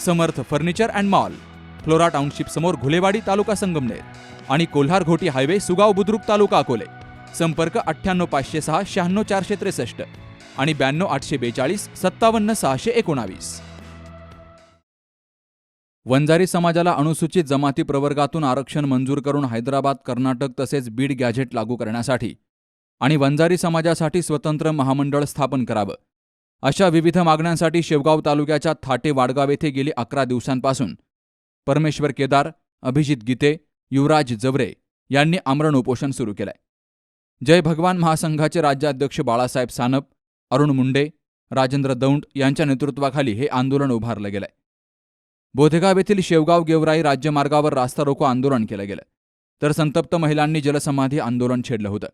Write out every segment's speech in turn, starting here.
Samarth furniture and mall Flora township समोर घुलेवाडी तालुका संगमनेर आणि Kolhar Ghoti highway Sugaon Budruk taluka Akole. संपर्क अठ्ठ्याण्णव पाचशे सहा शहाण्णव चारशे त्रेसष्ट आणि ब्याण्णव आठशे बेचाळीस सत्तावन्न सहाशे एकोणावीस. वंजारी समाजाला अनुसूचित जमाती प्रवर्गातून आरक्षण मंजूर करून हैदराबाद कर्नाटक तसेच बीड गॅझेट लागू करण्यासाठी आणि वंजारी समाजासाठी स्वतंत्र महामंडळ स्थापन करावं. अशा विविध मागण्यांसाठी शेवगाव तालुक्याच्या थाटे वाडगाव येथे गेली अकरा दिवसांपासून. परमेश्वर केदार अभिजित गीते युवराज जवरे यांनी आमरण उपोषण सुरू केलंय. जय भगवान महासंघाचे राज्याध्यक्ष बाळासाहेब सानप अरुण मुंडे राजेंद्र दौंड यांच्या नेतृत्वाखाली हे आंदोलन उभारलं गेलंय. बोधेगाव येथील शेवगाव गेवराई राज्यमार्गावर रास्ता रोको आंदोलन केलं गेलं. तर संतप्त महिलांनी जलसमाधी आंदोलन छेडलं होतं.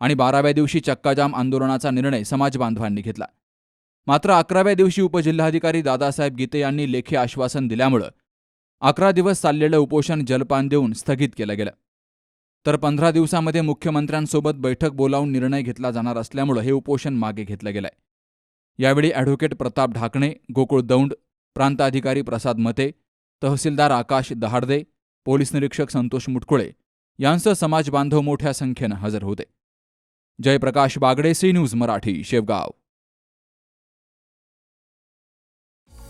आणि बाराव्या दिवशी चक्काजाम आंदोलनाचा निर्णय समाज बांधवांनी घेतला. मात्र अकराव्या दिवशी उपजिल्हाधिकारी दादासाहेब गीते यांनी लेखी आश्वासन दिल्यामुळं अकरा दिवस चाललेलं उपोषण जलपान देऊन स्थगित केलं गेलं. तर पंधरा दिवसामध्ये मुख्यमंत्र्यांसोबत बैठक बोलावून निर्णय घेतला जाणार असल्यामुळं हे उपोषण मागे घेतलं गेलंय. यावेळी ॲडव्होकेट प्रताप ढाकणे गोकुळ दौंड प्रांताधिकारी प्रसाद मते तहसीलदार आकाश दहाडदे पोलीस निरीक्षक संतोष मुटकुळे यांसह समाज बांधव मोठ्या संख्येनं हजर होते. Jayprakash Bagade C news Marathi Shevgaon.